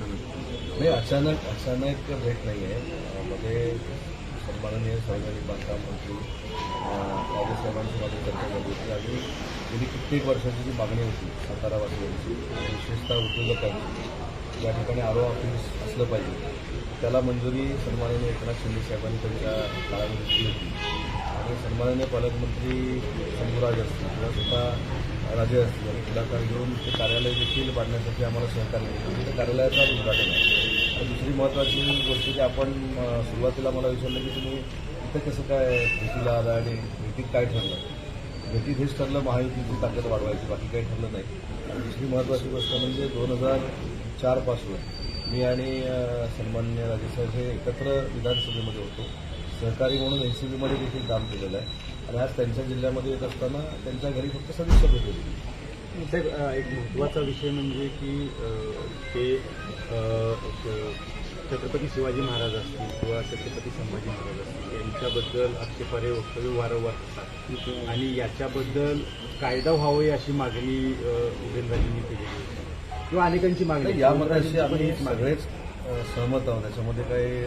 अचानक. अचानक भेट नाही आहे. मध्ये सन्माननीय सार्वजनिक बांधकाम मंत्री राजेसाहेबांची माझी चर्चा झाली होती आणि गेली कित्येक वर्षाची जी मागणी होती सातारावासियांची विशेषतः उद्योजकांची या ठिकाणी आरो ऑफिस असलं पाहिजे. त्याला मंजुरी सन्माननीय एकनाथ शिंदे साहेबांनी त्यांच्या काळामध्ये दिली होती. माननीय पालकमंत्री शंभूराज असतील किंवा स्वतः राजे असतील आणि पुढाकार घेऊन ते कार्यालय देखील बांधण्यासाठी आम्हाला सहकार्य केलं. म्हणजे त्या कार्यालयाचं उद्घाटन आहे. आणि दुसरी महत्त्वाची गोष्ट की आपण सुरुवातीला मला विचारलं की तुम्ही इथं कसं काय भेटीला आला आणि भेटीत काय ठरलं? भेटीत हेच ठरलं महायुतीची ताकद वाढवायची बाकी काही ठरलं नाही. आणि दुसरी महत्त्वाची गोष्ट म्हणजे दोन हजार चारपासून मी आणि सन्मान्य राजेसाहेब हे एकत्र विधानसभेमध्ये होतो. सहकारी म्हणून एन सी बीमध्ये देखील काम केलेलं आहे. आणि आज त्यांच्या जिल्ह्यामध्ये येत असताना त्यांच्या घरी फक्त सदस्य होती साहेब एक महत्त्वाचा विषय म्हणजे की ते छत्रपती शिवाजी महाराज असतील किंवा छत्रपती संभाजी महाराज असतील यांच्याबद्दल आक्षेपार्ह वक्तव्य वारंवार असतात. आणि याच्याबद्दल कायदा व्हावे अशी मागणी अ, उदयनराजेंनी केलेली आहे. किंवा अनेकांची मागणी. यामध्ये आम्ही. सगळेच सहमत आहोत. त्याच्यामध्ये काही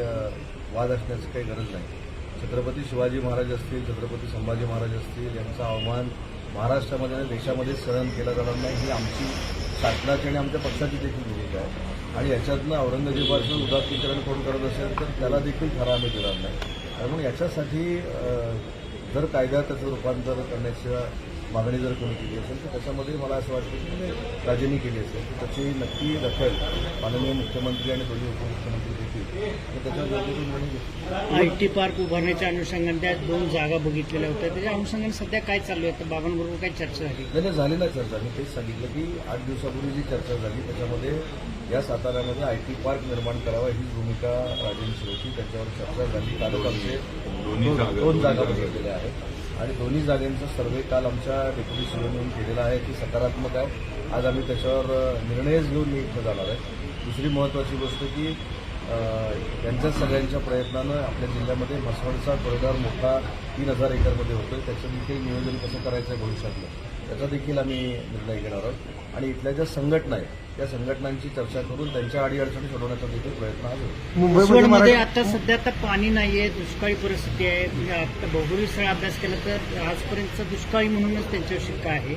वाद असण्याची काही गरज नाही. छत्रपती शिवाजी महाराज असतील छत्रपती संभाजी महाराज असतील यांचा अवमान महाराष्ट्रामध्ये आणि देशामध्ये सहन केला जाणार नाही ही आमची शासनाची आणि आमच्या पक्षाची देखील भूमिका आहे. आणि याच्यातनं औरंगजेबाचं उदात्तीकरण कोण करत असेल तर त्याला देखील खरा आम्ही देणार नाही. त्यामुळे याच्यासाठी जर कायद्यात त्याचं रूपांतर करण्याच्या मागणी जर कोणी केली असेल तर त्याच्यामध्ये मला असं वाटतं की राजेंनी केली असेल. तर त्याची नक्की दखल माननीय मुख्यमंत्री आणि दोन्ही उपमुख्यमंत्री आय टी पार्क उभारण्याच्या अनुषंगाने त्या दोन जागा बघितलेल्या होत्या. त्याच्या अनुषंगाने सध्या काय चालू आहे? तर बाबांबरोबर काय चर्चा झाली? नाही ना चर्चा. मी तेच सांगितलं की आठ दिवसापूर्वी जी चर्चा झाली त्याच्यामध्ये या साताऱ्यामध्ये आय टी पार्क निर्माण करावा ही भूमिका राजेंची होती. त्याच्यावर चर्चा झाली. कालच आमचे दोन दोन जागा बघितलेल्या आहेत. आणि दोन्ही जागांचा सर्वे काल आमच्या डेप्युटी सीओने येऊन केलेला आहे की सकारात्मक आहे. आज आम्ही त्याच्यावर निर्णयच घेऊन मी इथं जाणार आहे. दुसरी महत्त्वाची गोष्ट की यांच्या सगळ्यांच्या प्रयत्नानं आपल्या जिल्ह्यामध्ये म्हसवडचा कॉरिडॉर मोठा तीन हजार एकरमध्ये होतोय. त्याचं देखील नियोजन कसं करायचं आहे भविष्यातलं त्याचा देखील आम्ही निर्णय घेणार आहोत. आणि इथल्या ज्या संघटना आहेत त्या संघटनांची चर्चा करून त्यांच्या अडीअडचणी सोडवण्याचा देखील प्रयत्न होईल मुंबईमध्ये आता सध्या आता पाणी नाहीये दुष्काळी परिस्थिती आहे. म्हणजे आता भौगोलिक स्थळ अभ्यास केला तर आजपर्यंतचा दुष्काळी म्हणूनच त्यांच्यावर शिक्का आहे.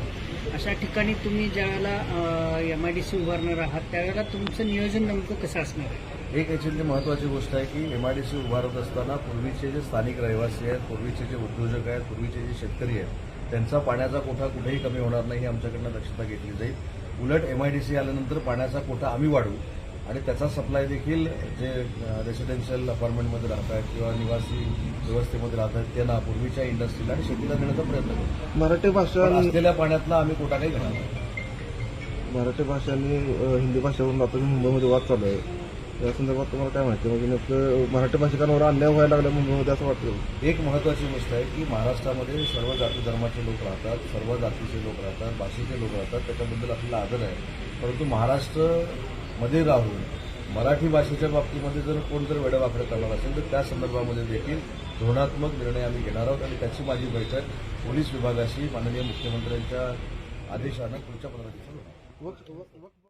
अशा ठिकाणी तुम्ही ज्यावेळेला एम आय डी सी उभारणार आहात त्यावेळेला तुमचं नियोजन नेमकं कसं असणार आहे? एक याच्यातली महत्त्वाची गोष्ट आहे की एम आय डी सी उभारत असताना पूर्वीचे जे स्थानिक रहिवासी आहेत पूर्वीचे जे उद्योजक आहेत पूर्वीचे जे शेतकरी आहेत त्यांचा पाण्याचा कोठा कुठेही कमी होणार नाही ही आमच्याकडनं दक्षता घेतली जाईल. उलट एम आय डी सी आल्यानंतर पाण्याचा कोठा आम्ही वाढवू आणि त्याचा सप्लाय देखील जे रेसिडेन्शियल अपार्टमेंटमध्ये राहत आहेत किंवा निवासी व्यवस्थेमध्ये राहत आहेत त्यांना पूर्वीच्या इंडस्ट्रीला आणि शेतीला देण्याचा प्रयत्न करू मराठी भाषा असलेल्या पाण्यातला आम्ही कोटा काही घेणार नाही. मराठी भाषा आणि हिंदी भाषेवरून आता मुंबईमध्ये वाद चालू आहे या संदर्भात तुम्हाला काय माहिती? म्हणजे नेमकं मराठी भाषिकांवर अन्याय व्हायला लागला मुंबईमध्ये असं वाटतं एक महत्त्वाची गोष्ट आहे की महाराष्ट्रामध्ये सर्व जाती धर्माचे लोक राहतात सर्व जातीचे लोक राहतात भाषेचे लोक राहतात त्याच्याबद्दल आपल्याला आदर आहे. परंतु मध्ये राहून मराठी भाषेच्या बाबतीमध्ये जर कोण जर वेडवाकडं करणार असेल तर त्या संदर्भामध्ये देखील धोरणात्मक निर्णय आम्ही घेणार आहोत आणि त्याची माझी बैठक पोलीस विभागाशी माननीय मुख्यमंत्र्यांच्या आदेशानं पुढच्या पंधरा दिवसात